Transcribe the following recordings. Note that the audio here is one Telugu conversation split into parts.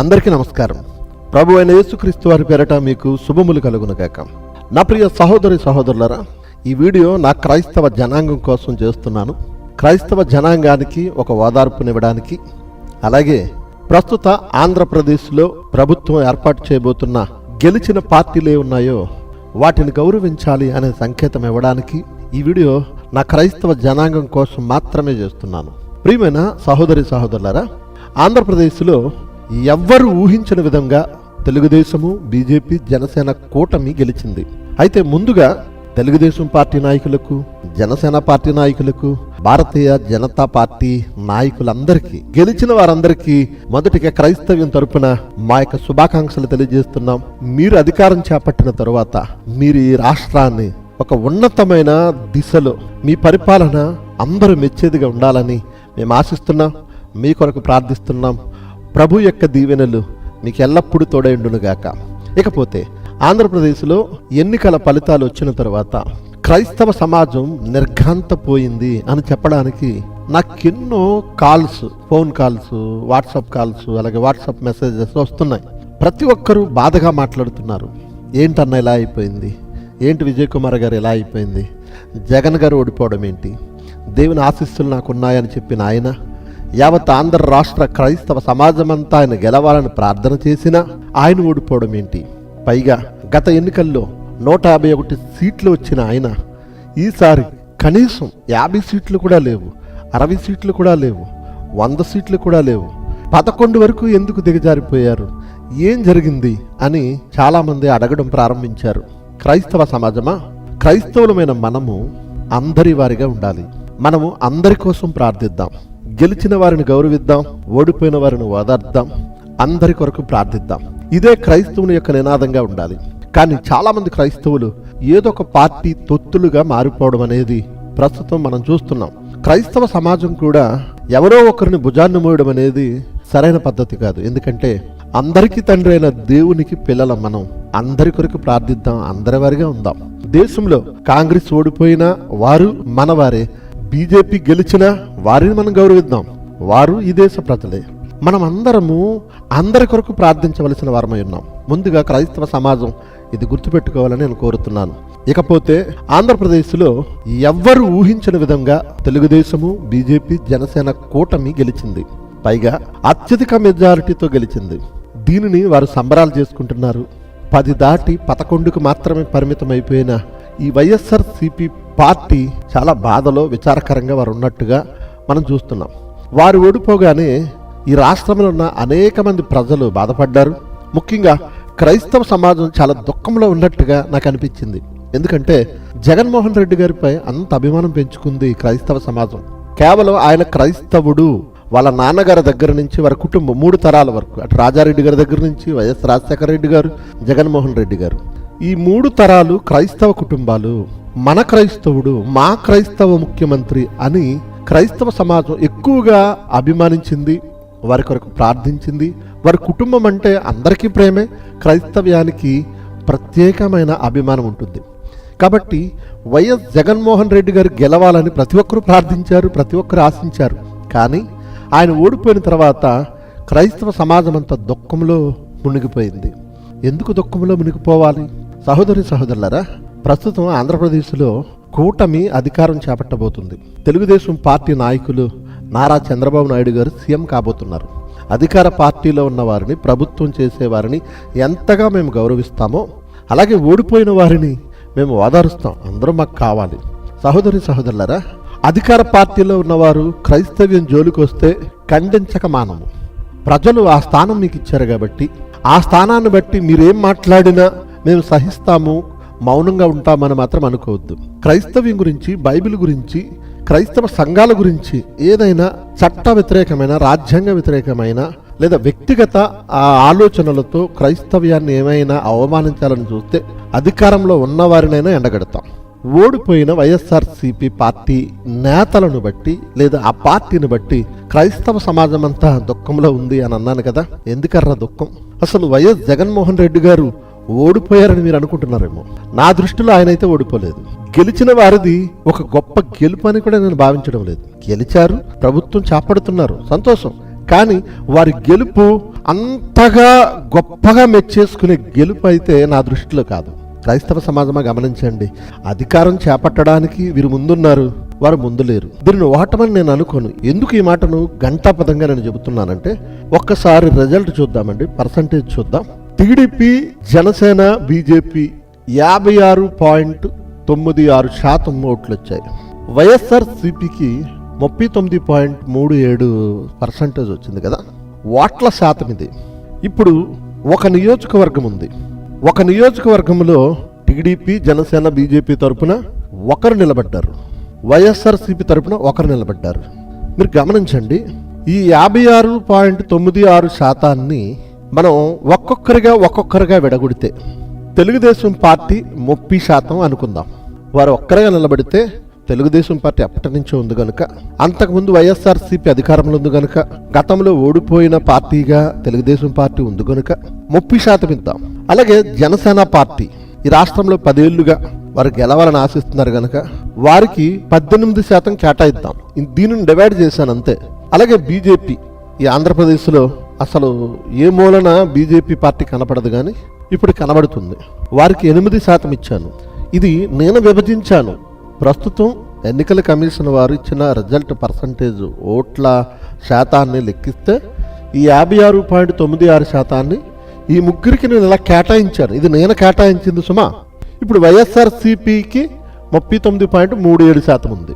అందరికీ నమస్కారం. ప్రభు అయిన యేసుక్రీస్తు వారి పేరట మీకు శుభములు కలుగునుగాక. నా ప్రియ సహోదరి సహోదరులరా ఈ వీడియో నా క్రైస్తవ జనాంగం కోసం చేస్తున్నాను. క్రైస్తవ జనాంగానికి ఒక ఓదార్పునివ్వడానికి అలాగే ప్రస్తుత ఆంధ్రప్రదేశ్లో ప్రభుత్వం ఏర్పాటు చేయబోతున్న గెలిచిన పార్టీలు ఏ ఉన్నాయో వాటిని గౌరవించాలి అనే సంకేతం ఇవ్వడానికి ఈ వీడియో నా క్రైస్తవ జనాంగం కోసం మాత్రమే చేస్తున్నాను. ప్రియమైన సహోదరి సహోదరులరా ఆంధ్రప్రదేశ్లో ఎవ్వరు ఊహించిన విధంగా తెలుగుదేశము బీజేపీ జనసేన కూటమి గెలిచింది. అయితే ముందుగా తెలుగుదేశం పార్టీ నాయకులకు జనసేన పార్టీ నాయకులకు భారతీయ జనతా పార్టీ నాయకులందరికీ గెలిచిన వారందరికీ మొదటిగా క్రైస్తవ్యం తరపున మా యొక్క శుభాకాంక్షలు తెలియజేస్తున్నాం. మీరు అధికారం చేపట్టిన తరువాత మీరు ఈ రాష్ట్రాన్ని ఒక ఉన్నతమైన దిశలో మీ పరిపాలన అందరూ మెచ్చేదిగా ఉండాలని మేము ఆశిస్తున్నాం. మీ కొరకు ప్రార్థిస్తున్నాం. ప్రభు యొక్క దీవెనలు మీకు ఎల్లప్పుడూ తోడైండునుగాక ఇకపోతే ఆంధ్రప్రదేశ్లో ఎన్నికల ఫలితాలు వచ్చిన తర్వాత క్రైస్తవ సమాజం నిర్ఘాంతపోయింది అని చెప్పడానికి నాకెన్నో calls phone calls WhatsApp calls అలాగే వాట్సాప్ మెసేజెస్ వస్తున్నాయి. ప్రతి ఒక్కరూ బాధగా మాట్లాడుతున్నారు. ఏంటన్న ఇలా అయిపోయింది? ఏంటి విజయ్ కుమార్ గారు ఎలా అయిపోయింది? జగన్ గారు ఓడిపోవడం ఏంటి? దేవుని ఆశీస్సులు నాకున్నాయని చెప్పిన ఆయన యావత్ ఆంధ్ర రాష్ట్ర క్రైస్తవ సమాజమంతా ఆయన గెలవాలని ప్రార్థన చేసినా ఆయన ఓడిపోవడం ఏంటి? పైగా గత ఎన్నికల్లో నూట యాభై ఒకటి సీట్లు వచ్చిన ఆయన ఈసారి కనీసం యాభై సీట్లు కూడా లేవు అరవై సీట్లు కూడా లేవు వంద సీట్లు కూడా లేవు. పదకొండు వరకు ఎందుకు దిగజారిపోయారు? ఏం జరిగింది అని చాలామంది అడగడం ప్రారంభించారు. క్రైస్తవ సమాజమా? క్రైస్తవులమైన మనము అందరి వారిగా ఉండాలి. మనము అందరి కోసం ప్రార్థిద్దాం. గెలిచిన వారిని గౌరవిద్దాం ఓడిపోయిన వారిని ఓదార్దాం అందరి కొరకు ప్రార్థిద్దాం. ఇదే క్రైస్తవుని యొక్క నినాదంగా ఉండాలి. కానీ చాలామంది క్రైస్తవులు ఏదో ఒక పార్టీ తొత్తులుగా మారిపోవడం అనేది ప్రస్తుతం మనం చూస్తున్నాం. క్రైస్తవ సమాజం కూడా ఎవరో ఒకరిని భుజాన్ని మోయడం అనేది సరైన పద్ధతి కాదు. ఎందుకంటే అందరికీ తండ్రి అయిన దేవునికి పిల్లల మనం. అందరి కొరకు ప్రార్థిద్దాం అందరి వారిగా ఉందాం. దేశంలో కాంగ్రెస్ ఓడిపోయినా వారు మనవారే. బీజేపీ గెలిచినా వారిని మనం గౌరవిద్దాం. వారు ఈ దేశ ప్రజలే. మనం అందరము అందరి కొరకు ప్రార్థించవలసిన వారమై ఉన్నాం. ముందుగా క్రైస్తవ సమాజం ఇది గుర్తుపెట్టుకోవాలని నేను కోరుతున్నాను. ఇకపోతే ఆంధ్రప్రదేశ్లో ఎవ్వరు ఊహించిన విధంగా తెలుగుదేశము బీజేపీ జనసేన కూటమి గెలిచింది. పైగా అత్యధిక మెజారిటీతో గెలిచింది. దీనిని వారు సంబరాలు చేసుకుంటున్నారు. పది దాటి పదకొండుకు మాత్రమే పరిమితం అయిపోయిన ఈ వైఎస్ఆర్ సిపి పార్టీ చాలా బాధలో విచారకరంగా వారు ఉన్నట్టుగా మనం చూస్తున్నాం. వారు ఓడిపోగానే ఈ రాష్ట్రంలో ఉన్న అనేక మంది ప్రజలు బాధపడ్డారు. ముఖ్యంగా క్రైస్తవ సమాజం చాలా దుఃఖంలో ఉన్నట్టుగా నాకు అనిపించింది. ఎందుకంటే జగన్మోహన్ రెడ్డి గారిపై అంత అభిమానం పెంచుకుంది క్రైస్తవ సమాజం. కేవలం ఆయన క్రైస్తవుడు వాళ్ళ నాన్నగారి దగ్గర నుంచి వారి కుటుంబం మూడు తరాల వరకు అటు రాజారెడ్డి గారి దగ్గర నుంచి వైఎస్ రాజశేఖర రెడ్డి గారు జగన్మోహన్ రెడ్డి గారు. ఈ మూడు తరాలు క్రైస్తవ కుటుంబాలు. మన క్రైస్తవుడు మా క్రైస్తవ ముఖ్యమంత్రి అని క్రైస్తవ సమాజం ఎక్కువగా అభిమానించింది వారి కొరకు ప్రార్థించింది. వారి కుటుంబం అంటే అందరికీ ప్రేమే క్రైస్తవ్యానికి ప్రత్యేకమైన అభిమానం ఉంటుంది. కాబట్టి వైఎస్ జగన్మోహన్ రెడ్డి గారు గెలవాలని ప్రతి ఒక్కరూ ప్రార్థించారు ప్రతి ఒక్కరు ఆశించారు. కానీ ఆయన ఓడిపోయిన తర్వాత క్రైస్తవ సమాజం అంతా దుఃఖంలో మునిగిపోయింది. ఎందుకు దుఃఖంలో మునిగిపోవాలి? సహోదరి సహోదరులరా ప్రస్తుతం ఆంధ్రప్రదేశ్లో కూటమి అధికారం చేపట్టబోతుంది. తెలుగుదేశం పార్టీ నాయకులు నారా చంద్రబాబు నాయుడు గారు సీఎం కాబోతున్నారు. అధికార పార్టీలో ఉన్న వారిని ప్రభుత్వం చేసేవారిని ఎంతగా మేము గౌరవిస్తామో అలాగే ఓడిపోయిన వారిని మేము ఓదారుస్తాం. అందరూ మాకు కావాలి. సహోదరి సహోదరులరా అధికార పార్టీలో ఉన్నవారు క్రైస్తవ్యం జోలికి వస్తే ఖండించక మానము. ప్రజలు ఆ స్థానం మీకు ఇచ్చారు కాబట్టి ఆ స్థానాన్ని బట్టి మీరేం మాట్లాడినా మేము సహిస్తాము మౌనంగా ఉంటామని మాత్రం అనుకోవద్దు. క్రైస్తవ్యం గురించి బైబిల్ గురించి క్రైస్తవ సంఘాల గురించి ఏదైనా చట్ట వ్యతిరేకమైన రాజ్యాంగ వ్యతిరేకమైన లేదా వ్యక్తిగత ఆ ఆలోచనలతో క్రైస్తవ్యాన్ని ఏమైనా అవమానించాలని చూస్తే అధికారంలో ఉన్నవారినైనా ఎండగడతాం. ఓడిపోయిన వైఎస్ఆర్సీపీ పార్టీ నేతలను బట్టి లేదా ఆ పార్టీని బట్టి క్రైస్తవ సమాజం అంతా దుఃఖంలో ఉంది అని అన్నాను కదా? ఎందుకర్రా దుఃఖం? అసలు వైఎస్ జగన్మోహన్ రెడ్డి గారు ఓడిపోయారని మీరు అనుకుంటున్నారేమో. నా దృష్టిలో ఆయన అయితే ఓడిపోలేదు. గెలిచిన వారిది ఒక గొప్ప గెలుపు అని కూడా నేను భావించడం లేదు. గెలిచారు ప్రభుత్వం చాపడుతున్నారు సంతోషం. కానీ వారి గెలుపు అంతగా గొప్పగా మెచ్చేసుకునే గెలుపు అయితే నా దృష్టిలో కాదు. క్రైస్తవ సమాజమా గమనించండి. అధికారం చేపట్టడానికి వీరు ముందున్నారు వారు ముందు లేరు. దీనిని ఓటమని నేను అనుకోను. ఎందుకు ఈ మాటను గంటాపదంగా నేను చెబుతున్నానంటే ఒక్కసారి రిజల్ట్ చూద్దామండి పర్సంటేజ్ చూద్దాం. టీడీపీ జనసేన బీజేపీ యాభై ఆరు పాయింట్ తొమ్మిది ఆరు శాతం ఓట్లు వచ్చాయి వైఎస్ఆర్ సిపికి ముప్పై తొమ్మిది పాయింట్ మూడు ఏడు పర్సంటేజ్ వచ్చింది కదా. ఓట్ల శాతం ఇది. ఇప్పుడు ఒక నియోజకవర్గం ఉంది. ఒక నియోజకవర్గంలో టీడీపీ జనసేన బీజేపీ తరపున ఒకరు నిలబడ్డారు. వైఎస్ఆర్సీపీ తరపున ఒకరు నిలబడ్డారు. మీరు గమనించండి ఈ యాభై ఆరు పాయింట్ తొమ్మిది ఆరు శాతాన్ని మనం ఒక్కొక్కరిగా ఒక్కొక్కరిగా విడగొడితే తెలుగుదేశం పార్టీ ముప్పై శాతం అనుకుందాం. వారు ఒక్కరిగా నిలబడితే తెలుగుదేశం పార్టీ అప్పటి నుంచే ఉంది కనుక అంతకుముందు వైఎస్ఆర్సీపీ అధికారంలో ఉంది కనుక గతంలో ఓడిపోయిన పార్టీగా తెలుగుదేశం పార్టీ ఉంది కనుక ముప్పై శాతం ఇద్దాం. అలాగే జనసేన పార్టీ ఈ రాష్ట్రంలో పదేళ్ళుగా వారు గెలవాలని ఆశిస్తున్నారు కనుక వారికి పద్దెనిమిది శాతం కేటాయిద్దాం. దీనిని డివైడ్ చేశాను అంతే అలాగే బీజేపీ ఈ ఆంధ్రప్రదేశ్లో అసలు ఏ మూలన బీజేపీ పార్టీ కనపడదు కానీ ఇప్పుడు కనబడుతుంది. వారికి ఎనిమిది శాతం ఇచ్చాను. ఇది నేను విభజించాను. ప్రస్తుతం ఎన్నికల కమిషన్ వారు ఇచ్చిన రిజల్ట్ పర్సంటేజ్ ఓట్ల శాతాన్ని లెక్కిస్తే ఈ యాభై ఆరు పాయింట్ తొమ్మిది ఆరు శాతాన్ని ఈ ముగ్గురికి నేను ఇలా కేటాయించాను. ఇది నేను కేటాయించింది సుమా. ఇప్పుడు వైఎస్ఆర్సీపీకి ముప్పై తొమ్మిది పాయింట్ మూడు ఏడు శాతం ఉంది.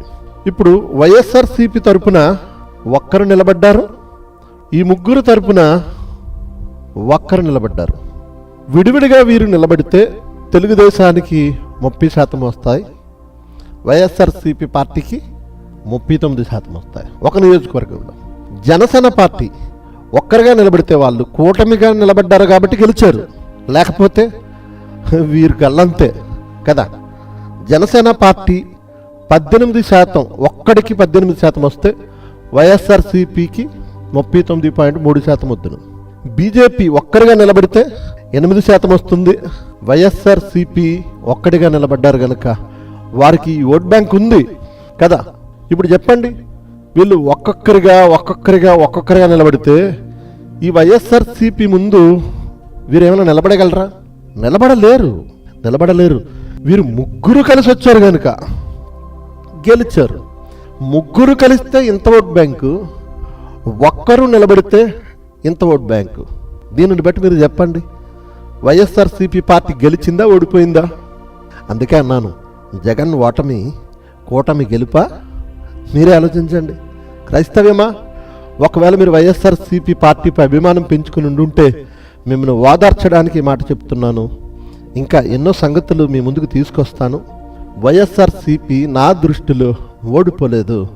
ఇప్పుడు వైఎస్ఆర్సీపీ తరపున ఒక్కరు నిలబడ్డారు. ఈ ముగ్గురు తరపున ఒక్కరు నిలబడ్డారు. విడివిడిగా వీరు నిలబడితే తెలుగుదేశానికి ముప్పై శాతం వస్తాయి. వైఎస్ఆర్సీపీ పార్టీకి ముప్పై తొమ్మిది శాతం వస్తాయి. ఒక నియోజకవర్గంలో. జనసేన పార్టీ ఒక్కరిగా నిలబడితే వాళ్ళు కూటమిగా నిలబడ్డారు కాబట్టి గెలిచారు. లేకపోతే వీరు గల్లంతే కదా. జనసేన పార్టీ పద్దెనిమిది శాతం ఒక్కడికి పద్దెనిమిది శాతం వస్తే వైఎస్ఆర్సీపీకి ముప్పై తొమ్మిది పాయింట్ మూడు శాతం వద్దును బీజేపీ ఒక్కరిగా నిలబడితే ఎనిమిది శాతం వస్తుంది. వైఎస్ఆర్సీపీ ఒక్కడిగా నిలబడ్డారు కనుక వారికి ఈ ఓట్ బ్యాంక్ ఉంది కదా. ఇప్పుడు చెప్పండి వీళ్ళు ఒక్కొక్కరిగా ఒక్కొక్కరిగా ఒక్కొక్కరిగా నిలబడితే ఈ వైఎస్ఆర్సీపీ ముందు వీరు ఏమైనా నిలబడగలరా? నిలబడలేరు నిలబడలేరు. వీరు ముగ్గురు కలిసి వచ్చారు కనుక గెలిచారు. ముగ్గురు కలిస్తే ఇంత ఓట్ బ్యాంకు ఒక్కరు నిలబడితే ఇంత ఓట్ బ్యాంకు? దీనిని బట్టి మీరు చెప్పండి. వైఎస్ఆర్సీపీ పార్టీ గెలిచిందా ఓడిపోయిందా? అందుకే అన్నాను జగన్ ఓటమి కూటమి గెలుపా? మీరే ఆలోచించండి. క్రైస్తవ్యమా? ఒకవేళ మీరు వైఎస్ఆర్సీపీ పార్టీపై అభిమానం పెంచుకుని ఉండుంటే మిమ్మల్ని ఓదార్చడానికి మాట చెప్తున్నాను. ఇంకా ఎన్నో సంగతులు మీ ముందుకు తీసుకొస్తాను. వైఎస్ఆర్సీపీ నా దృష్టిలో ఓడిపోలేదు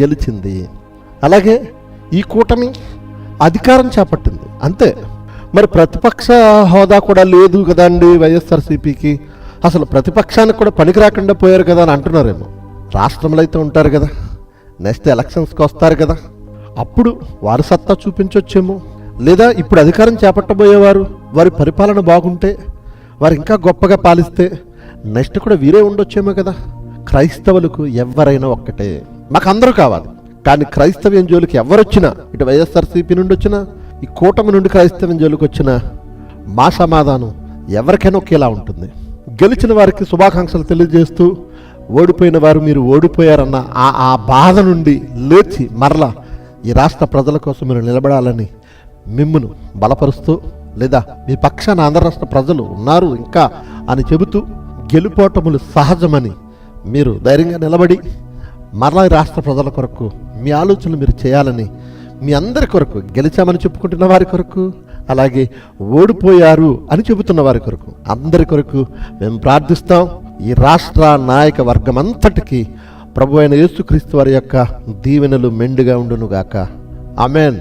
గెలిచింది. అలాగే ఈ కూటమి అధికారం చేపట్టింది. అంతే. మరి ప్రతిపక్ష హోదా కూడా లేదు కదండి వైఎస్ఆర్సీపీకి. అసలు ప్రతిపక్షానికి కూడా పనికి రాకుండా పోయారు కదా అని అంటున్నారేమో. రాష్ట్రంలో అయితే ఉంటారు కదా. నెక్స్ట్ ఎలక్షన్స్కి వస్తారు కదా. అప్పుడు వారి సత్తా చూపించొచ్చేమో. లేదా ఇప్పుడు అధికారం చేపట్టబోయేవారు వారి పరిపాలన బాగుంటే వారు ఇంకా గొప్పగా పాలిస్తే నెక్స్ట్ కూడా వీరే ఉండొచ్చేమో కదా. క్రైస్తవులకు ఎవరైనా ఒక్కటే. మాకు అందరూ కావాలి. కానీ క్రైస్తవ్యం జోలికి ఎవరొచ్చినా ఇటు వైఎస్ఆర్సీపీ నుండి వచ్చినా ఈ కూటమి నుండి క్రైస్తవ్యం జోలికి వచ్చినా మా సమాధానం ఎవరికైనా ఒకేలా ఉంటుంది. గెలిచిన వారికి శుభాకాంక్షలు తెలియజేస్తూ ఓడిపోయిన వారు మీరు ఓడిపోయారన్న ఆ ఆ బాధ నుండి లేచి మరలా ఈ రాష్ట్ర ప్రజల కోసం మీరు నిలబడాలని మిమ్మను బలపరుస్తూ లేదా మీ పక్షాన ఆంధ్ర రాష్ట్ర ప్రజలు ఉన్నారు ఇంకా అని చెబుతూ గెలుపోటములు సహజమని మీరు ధైర్యంగా నిలబడి మరలా ఈ రాష్ట్ర ప్రజల కొరకు మీ ఆలోచనలు మీరు చేయాలని మీ అందరి కొరకు గెలిచామని చెప్పుకుంటున్న వారి కొరకు అలాగే ఓడిపోయారు అని చెబుతున్న వారి కొరకు అందరి కొరకు మేము ప్రార్థిస్తాం. ఈ రాష్ట్ర నాయక వర్గం అంతటికి ప్రభు అయిన యేసుక్రీస్తు వారి యొక్క దీవెనలు మెండుగా ఉండునుగాక. అమెన్